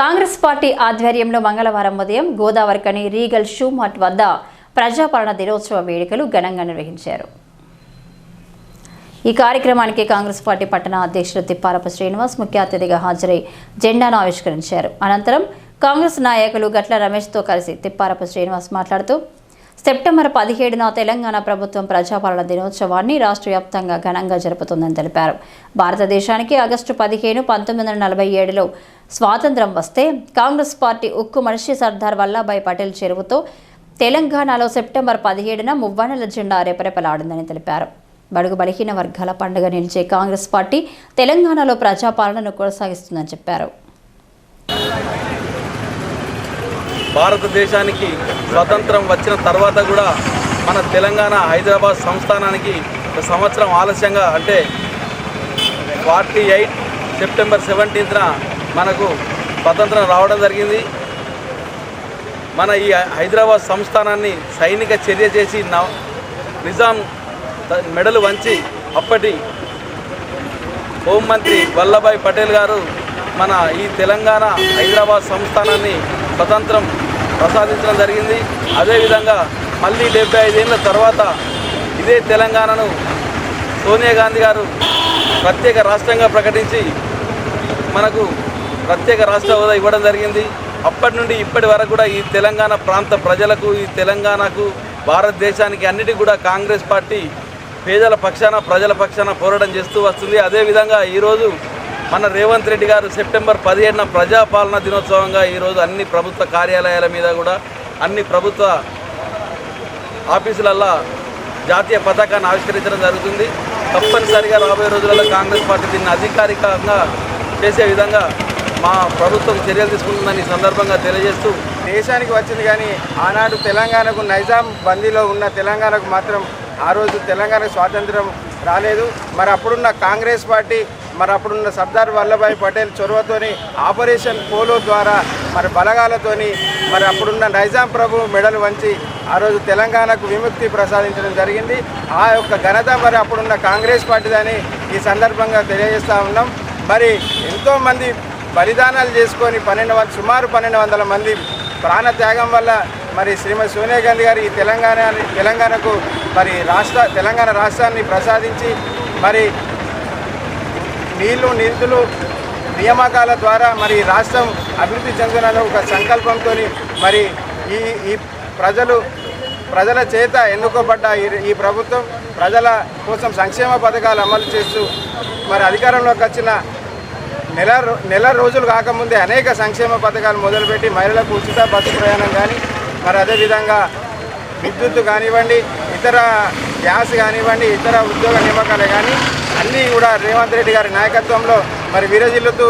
Congress party ఆధ్వర్యంలో మంగళవారం ఉదయం గోదావరికని రీగల్ షూ మార్ట్ వద్ద ప్రజాపాలన దినోత్సవ వేడుకలు ఘనంగా నిర్వహించారు. ఈ కార్యక్రమానికి కాంగ్రెస్ పార్టీ పట్టణ అధ్యక్షులు తిప్పారపు శ్రీనివాస్ ముఖ్య అతిథిగా హాజరై జెండాను ఆవిష్కరించారు. అనంతరం కాంగ్రెస్ నాయకులు గట్ల రమేష్తో కలిసి తిప్పారపు శ్రీనివాస్ మాట్లాడుతూ సెప్టెంబర్ పదిహేడున తెలంగాణ ప్రభుత్వం ప్రజాపాలన దినోత్సవాన్ని రాష్ట్ర వ్యాప్తంగా ఘనంగా జరుపుతుందని తెలిపారు. భారతదేశానికి ఆగస్టు పదిహేను పంతొమ్మిది వందల నలభై ఏడులో స్వాతంత్రం వస్తే కాంగ్రెస్ పార్టీ ఉక్కు మనిషి సర్దార్ వల్లభాయ్ పటేల్ చెరువుతో తెలంగాణలో సెప్టెంబర్ పదిహేడున మువ్వనెల జెండా రెపరెపలాడిందని తెలిపారు. బడుగు బలహీన వర్గాల పండుగ నిలిచే కాంగ్రెస్ పార్టీ తెలంగాణలో ప్రజాపాలనను కొనసాగిస్తుందని చెప్పారు. భారతదేశానికి స్వతంత్రం వచ్చిన తర్వాత కూడా మన తెలంగాణ హైదరాబాద్ సంస్థానానికి ఒక సంవత్సరం ఆలస్యంగా అంటే ఫార్టీ ఎయిట్ సెప్టెంబర్ సెవెంటీన్త్న మనకు స్వతంత్రం రావడం జరిగింది. మన ఈ హైదరాబాద్ సంస్థానాన్ని సైనిక చర్య చేసి నిజాం మెడలు వంచి అప్పటి హోంమంత్రి వల్లభాయ్ పటేల్ గారు మన ఈ తెలంగాణ హైదరాబాద్ సంస్థానాన్ని స్వతంత్రం ప్రసాదించడం జరిగింది. అదేవిధంగా మళ్ళీ డెబ్బై ఐదేళ్ళ తర్వాత ఇదే తెలంగాణను సోనియా గాంధీ గారు ప్రత్యేక రాష్ట్రంగా ప్రకటించి మనకు ప్రత్యేక రాష్ట్ర హోదా ఇవ్వడం జరిగింది. అప్పటి నుండి ఇప్పటి వరకు కూడా ఈ తెలంగాణ ప్రాంత ప్రజలకు ఈ తెలంగాణకు భారతదేశానికి అన్నిటికీ కూడా కాంగ్రెస్ పార్టీ పేదల పక్షాన ప్రజల పక్షాన పోరాటం చేస్తూ వస్తుంది. అదేవిధంగా ఈరోజు మన రేవంత్ రెడ్డి గారు సెప్టెంబర్ పదిహేడున ప్రజాపాలన దినోత్సవంగా ఈరోజు అన్ని ప్రభుత్వ కార్యాలయాల మీద కూడా అన్ని ప్రభుత్వ ఆఫీసులల్లో జాతీయ పతాకాన్ని ఆవిష్కరించడం జరుగుతుంది. తప్పనిసరిగా రాబోయే రోజులలో కాంగ్రెస్ పార్టీ దీన్ని అధికారికంగా చేసే విధంగా మా ప్రభుత్వం చర్యలు తీసుకుంటుందని సందర్భంగా తెలియజేస్తూ దేశానికి వచ్చింది కానీ ఆనాడు తెలంగాణకు నైజాం బందీలో ఉన్న తెలంగాణకు మాత్రం ఆ రోజు తెలంగాణ స్వాతంత్రం రాలేదు. మరి అప్పుడున్న కాంగ్రెస్ పార్టీ మరి అప్పుడున్న సర్దార్ వల్లభాయ్ పటేల్ చొరవతోని ఆపరేషన్ పోలో ద్వారా మరి బలగాలతోని మరి అప్పుడున్న నైజాం ప్రభు మెడలు వంచి ఆ రోజు తెలంగాణకు విముక్తి ప్రసాదించడం జరిగింది. ఆ యొక్క ఘనత మరి అప్పుడున్న కాంగ్రెస్ పార్టీదని ఈ సందర్భంగా తెలియజేస్తూ ఉన్నాం. మరి ఎంతోమంది బలిదానాలు చేసుకొని పన్నెండు వందల సుమారు పన్నెండు వందల మంది ప్రాణ త్యాగం వల్ల మరి శ్రీమతి సోనియా గాంధీ గారు ఈ తెలంగాణ తెలంగాణకు మరి రాష్ట్ర తెలంగాణ రాష్ట్రాన్ని ప్రసాదించి మరి నీళ్ళు నిధులు నియామకాల ద్వారా మరి రాష్ట్రం అభివృద్ధి చెందునని ఒక సంకల్పంతో మరి ఈ ఈ ప్రజలు ప్రజల చేత ఎన్నుకోబడ్డ ఈ ఈ ప్రభుత్వం ప్రజల కోసం సంక్షేమ పథకాలు అమలు చేస్తూ మరి అధికారంలోకి వచ్చిన నెల నెల రోజులు కాకముందే అనేక సంక్షేమ పథకాలు మొదలుపెట్టి మహిళలకు ఉచిత బస్సు ప్రయాణం కానీ మరి అదేవిధంగా విద్యుత్ కానివ్వండి ఇతర గ్యాస్ కానివ్వండి ఇతర ఉద్యోగ నియామకాలు కానీ అన్నీ కూడా రేవంత్ రెడ్డి గారి నాయకత్వంలో మరి విరజిల్లుతూ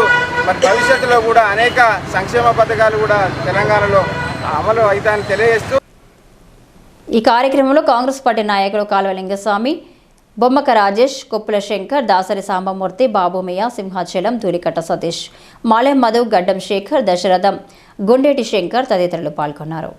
మరి భవిష్యత్తులో కూడా అనేక సంక్షేమ పథకాలు కూడా తెలంగాణలో అమలు అవుతాయని తెలియజేస్తూ ఈ కార్యక్రమంలో కాంగ్రెస్ పార్టీ నాయకుడు కాలువ లింగస్వామి బొమ్మక రాజేష్ కొప్పుల శంకర్ దాసరి సాంబమూర్తి బాబుమయ్య సింహాచలం ధూలికట్ట సతీష్ మాలెం మధు గడ్డం శేఖర్ దశరథం గుండేటి శంకర్ తదితరులు పాల్గొన్నారు.